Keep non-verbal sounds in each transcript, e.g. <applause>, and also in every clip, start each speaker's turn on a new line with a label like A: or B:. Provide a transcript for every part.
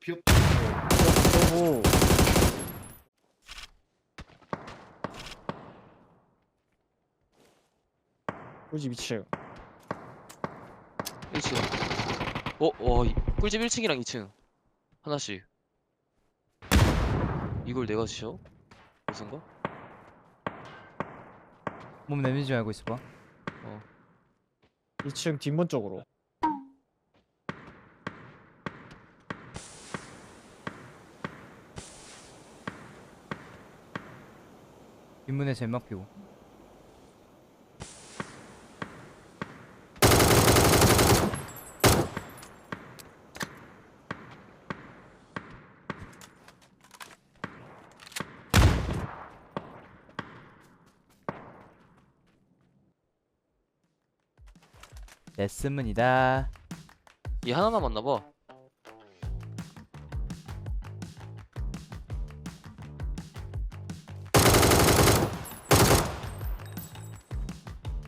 A: 피업
B: 오. 꿀집 2층
C: 1층. 어, 와, 이- 꿀집 1층이랑 2층. 하나씩. 이걸 내가 지어? 무슨가?
D: 몸 내밀지 말고 있어봐
B: 2층 뒷문 쪽으로
D: 뒷문에 젠막 피고 레슨문이다
C: 얘 하나 남았나봐.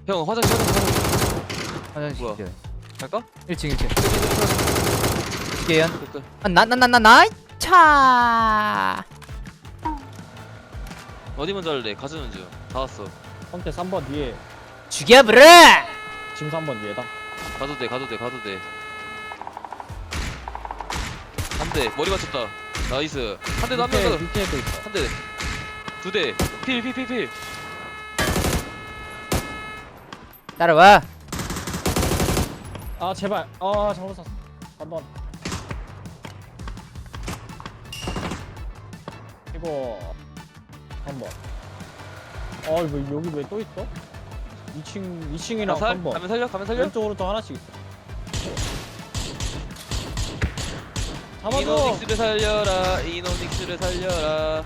C: 형, 화장실, 화장실, 화장실.
D: 화장실
C: 뭐야? 갈까?
D: 1층 1층 깨연
C: 끝.
D: 나나나나 나이 차
C: 어디 먼저 할래? 가즈는 중. 다 왔어.
B: 선태 3번 뒤에
D: 죽여버려
B: 지금 3번 뒤에다
C: 가도 돼, 가도 돼, 가도 돼. 한 대, 머리 맞췄다. 나이스. 한 대도 한
B: 밑에
C: 명 더.
B: 밑에도 있어
C: 한 대. 두 대. 필, 필, 필, 필.
D: 따라와
B: 아 제발 아 잘못 샀어 3번 이거 3번 어 이거 여기 왜 또 있어? 2층 2층이랑
C: 살,
B: 3번
C: 가면 살려, 가면 살려.
B: 왼쪽으로 또 하나씩 있어 잡아줘
C: 이노닉스를 살려라. 이노닉스를 살려라.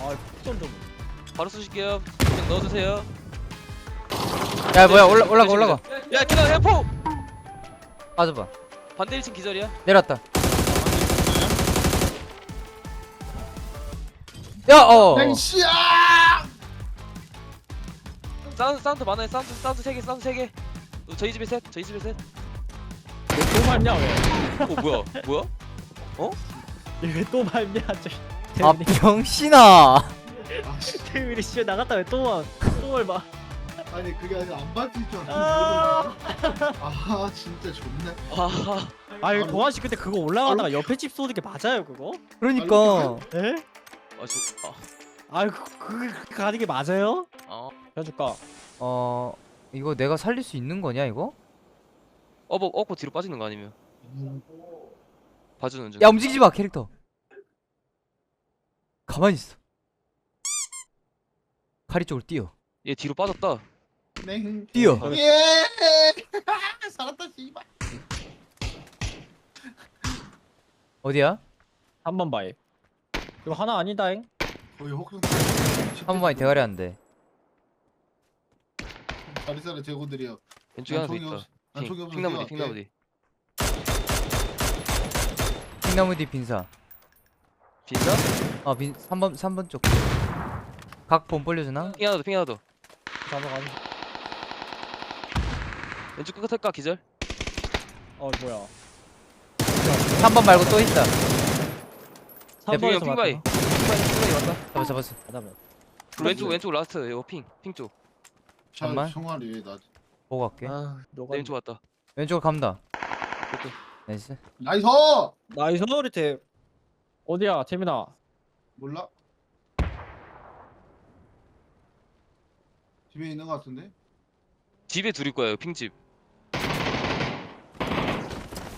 B: 아 픽전 좀
C: 바로 쏘실게요. 그냥 넣어주세요.
D: 야 뭐야 올라 올라가 올라가
C: 야, 기다, 야, 포!
D: 빠져봐
C: 반대 1층 기절이야.
D: 내렸다 야어
A: 땡씨야
C: 사운드, 사운드 많아요. 사운드, 사운드 3개, 사운드 3개. 저희 집에 셋, 저희 집에 셋.
B: 또 밟냐 왜?
C: 어, 뭐야? 뭐야?
B: 왜또 밟냐 저
D: 아
B: 태민이
D: 병신아
A: 아씨
B: 태민이 씨 나갔다 왜또또 밟아
A: 아니 그게 아니라 안 받을 줄
B: 아,
A: 알았는데 아 진짜 좋네
C: 아,
B: 아 이거 동환 씨 그때 그거 올라가다가 옆에 집 쏘는 게 맞아요 그거?
D: 그러니까
B: 에?
C: 아, 저, 아,
B: 아 그, 그, 그 가는 게 맞아요?
C: 아.
B: 해줄까?
D: 어 이거 내가 살릴 수 있는 거냐 이거?
C: 어버, 어고 뒤로 빠지는 거 아니면? 봐주는 중.
D: 야 움직이지 마 캐릭터 가만히 있어 카리 쪽으로 뛰어
C: 얘 뒤로 빠졌다.
A: 땡
D: 뛰어
A: 예 <laughs> 살았다 씨발
D: 어디야?
B: 3번 바이 이거 하나 아니다잉?
A: 거의 혹성
D: 한 번만에 대가리 안돼
A: 자리사라 제고들이요
C: 왼쪽에 하나 더 있다.
A: 없-
C: 핑,
A: 없어서
C: 핑나무 뒤,
A: 뛰어갈게.
C: 핑나무 뒤.
D: 핑나무 뒤 빈사
C: 빈사?
D: 어 빈, 3번 3번 쪽각 벌려 주나?
C: 핑 하나 더, 핑 하나 더.
B: 잡아가니
C: 왼쪽 끝에 까 기절.
B: 어 뭐야
D: 3번 말고 또 있다
B: 3번에서
C: 핑바이. 핑바이, 핑바이 왔다.
D: 잡았어 잡았어
B: 맞다면
C: 왼쪽, 왼쪽 라스트. 이거 핑, 핑 쪽.
A: 자
D: 잠깐만.
A: 총알이 왜나
D: 보고 갈게
C: 아내
B: 너가
C: 왼쪽 왔다.
D: 왼쪽으로 갑니다
C: 오케이.
D: 나이스
A: 나이스
B: 나이스 리테 어디야 태민아
A: 몰라 집에 있는 거 같은데
C: 집에 둘일 거예요, 핑집.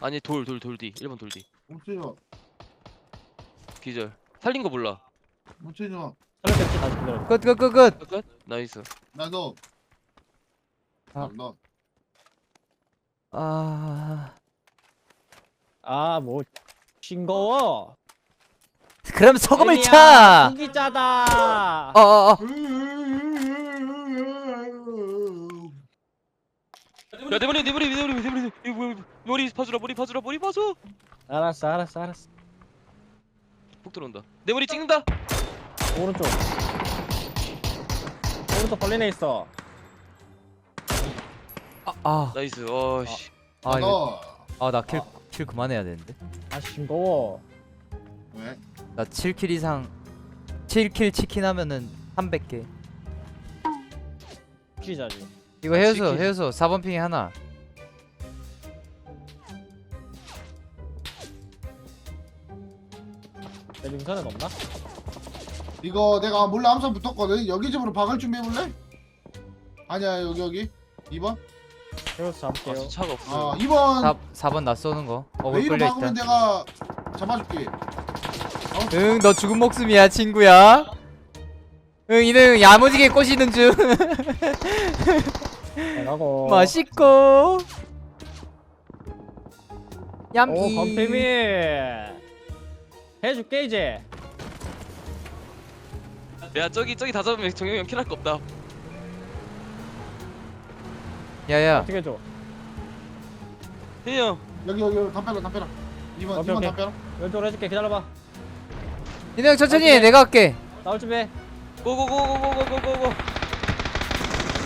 C: 아니, 돌, 돌, 돌뒤. 1번 돌뒤.
A: 멈추지마
C: 기절. 살린 거 몰라.
A: 멈추지마
B: 살려볼게 다시 기다려
D: 끝끝 끝 끝
C: 끝, 끝. 나이스.
A: 나도
D: 아.
A: 너
D: 아
B: 아뭐 싱거워
D: 그럼 소금을 차.
B: 국이 짜다.
D: 어, 어, 어.
C: 야, 내 머리, 내 머리, 내 머리, 내 머리, 내 머리, 머리 봐주라, 머리 봐주라, 머리 봐줘.
B: 알았어, 알았어, 알았어.
C: 폭 들어온다. 내 머리 찍는다.
B: 오른쪽. 오른쪽 벌리네 있어.
D: 아, 아,
C: 나이스. 어, 씨.
D: 아, 이거,
A: 너
D: 아, 나 킬, 킬 그만해야 되는데.
B: 아 싱거워.
A: 왜?
D: 나 7킬 이상, 7킬 치킨 하면은 300개.
B: 키자지.
D: 이거
C: 아,
D: 해요소,
C: 치킨.
D: 해요소. 4번 핑이 하나.
B: 내 능선은 없나?
A: 이거 내가 몰래 함선 붙었거든. 여기 집으로 박을 준비해 볼래? 아니야 여기 여기. 2번.
B: 여기서
C: 아,
B: 잡을게요.
C: 저 차가 없어.
A: 아 2번.
D: 4, 4번 나 쏘는 거. 어글
A: 웨이로
D: 끌려
A: 박으면
D: 있다.
A: 내가 잡아줄게.
D: 응, 너 죽은 목숨이야, 친구야. 응, 이는 야무지게 꼬시는 중. <laughs>
B: 나가고.
D: 맛있고. 얌.
B: 오 범패미. 해줄게 이제.
C: 야, 저기, 저기 다 잡으면 정영이 형 킬할 거 없다.
D: 야야.
B: 어떻게 해줘?
C: 혜형
A: 여기 여기 여기 담벼라 담벼라. 2번
B: 오케이,
A: 2번
B: 오케이.
A: 담벼라.
B: 왼쪽으로 해줄게 기다려봐.
D: 이는 천천히 해. 내가 할게.
B: 나올 준비해.
C: 고고고고고고고고고.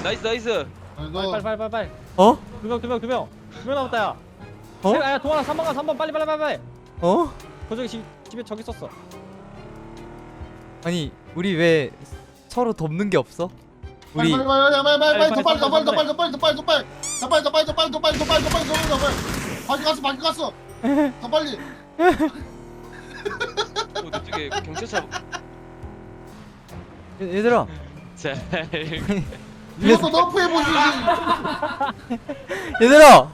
C: 나이스, 나이스.
B: 빨리
A: 너
B: 빨리 빨리 빨리 빨리.
D: 어?
B: 두명두명두명두명 남았다 야.
D: 어?
B: 야, 야 동환아 3번 가 3번 빨리 빨리 빨리 빨리.
D: 어?
B: 저기 집 집에 저기 있었어.
D: 아니, 우리 왜 서로 돕는 게 없어? 우리
A: 빨리 빨리 빨리 빨리 빨리
B: 빨리,
A: 더 빨리 더 빨리 더
B: 빨리,
A: 빨리 더 빨리 더 빨리 더 빨리 더 빨리 더 빨리 더 빨리 더 빨리 더 빨리 더 빨리 더 빨리 더 빨리 밖에 갔어 밖에 갔어 더 빨리
C: 어, 내 쪽에 경찰차.
D: 얘- 얘들아.
C: 잘.
A: 이것도 너프 해보지
D: 얘들아.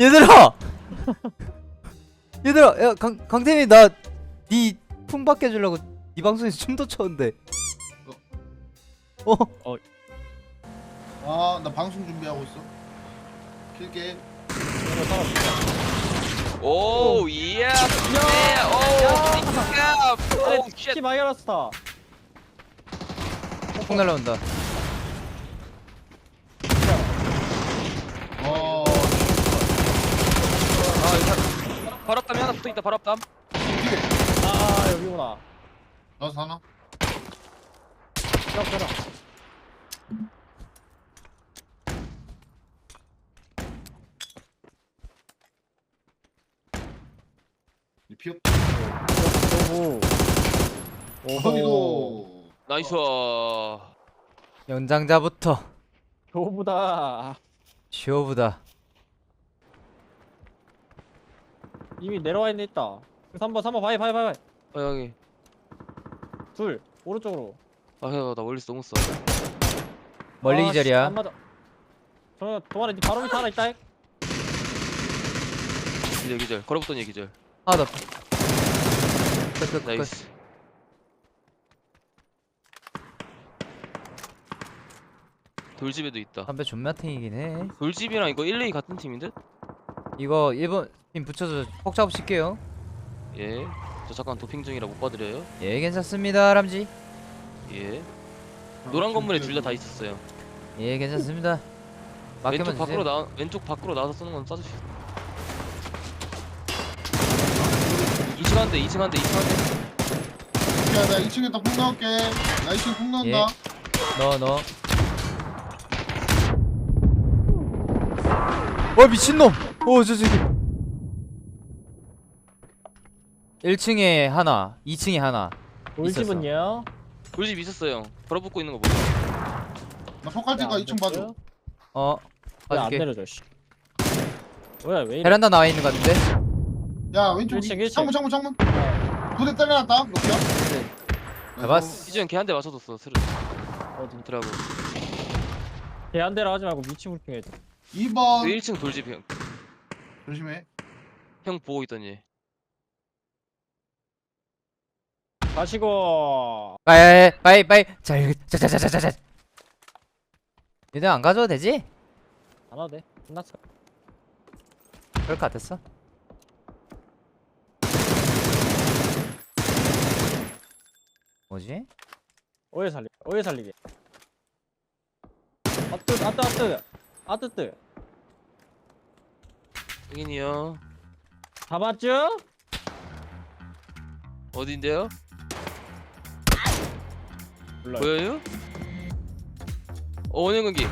D: 얘들아. 얘들아. 야, 강 강태민 나네 풍밖에 주려고 네 방송에서 춤도 췄는데. 어?
A: 아나 방송 준비하고 있어 킬게
C: 오, 예. 예. 오, 야. 오, 쉣.
B: 키 많이 알았어.
D: 폭 날라온다.
A: 어
C: 아, 이거 바로 앞담이 하나 붙어 있다. 바로 앞담.
B: 아 여기구나.
A: 너 사나?
B: 야 그래.
A: 피업
B: 오.
A: 거기도
C: 나이스.
D: 연장자부터
B: 저보다
D: 쇼부다.
B: 이미 내려와 있는 있다. 3번 3번 바이 바이 바이 바이.
C: 아, 여기.
B: 둘 오른쪽으로.
C: 아, 형, 나 멀리서 너무 써.
D: 멀리
B: 아, 씨,
D: 기절이야.
B: 안 맞아. 저 동안에 니 바로 밑에 하나 있다.
C: 기절, 기절. 걸어붙던 얘 기절.
D: 아, 나. 끝, 끝, 끝.
C: 나이스. 돌집에도 있다.
D: 담배 존맛탱이긴 해.
C: 돌집이랑 이거 1, 2 같은 팀인데?
D: 이거 1번 팀 붙여서 폭 잡으실게요.
C: 예. 저 잠깐 도핑 중이라 못 봐드려요.
D: 예, 괜찮습니다, 람지.
C: 예. 노란 건물에 둘 다 다 있었어요.
D: 예, 괜찮습니다.
C: 왼쪽
D: 맡겨만
C: 밖으로. 나 왼쪽 밖으로 나와서 쏘는 건 쏴주시. 2층 한대, 2층 한대, 2층 한대.
A: 야 나 2층에 다 폭 넣을게 나 2층 폭 넣는다
D: 넣어, 넣어. 와, 미친놈! 어, 저, 저기. 1층에 하나, 2층에 하나.
B: 돌집은요?
C: 돌집 있었어요. 걸어붙고 있는 거 보여.
A: 나 폭갈 테니까 2층 봐줘
D: 어,
B: 왜안
D: 봐줄게.
B: 내려줘 씨. 뭐야 왜 이래?
D: 베란다 나와 있는 것 같은데?
A: 야 왼쪽
B: 일층,
A: 위-
B: 일층.
A: 창문 창문 창문 두대 때려놨다 높이야
D: 잡았어.
C: 이주영 걔한 대 맞춰줬어. 스르.
B: 어디?
C: 드라고.
B: 걔한 대로 하지 말고 위치 불핑해 줘.
A: 2번
C: 그 1층 돌집 형.
A: 조심해
C: 형 보고 얘.
B: 가시고.
D: 빠이 빠이 빠이 자자자자자자 얘들 안 가져도 되지?
B: 안 와도 돼. 끝났어.
D: 그럴 것 같았어. 뭐지?
B: 오해 살리 오해 살리기. 아뜨 아뜨 아뜨. 아뜨뜨.
C: 승인이요.
B: 잡았죠?
C: 어딘데요?
B: 몰라요.
C: 보여요? 어, 원형 공기.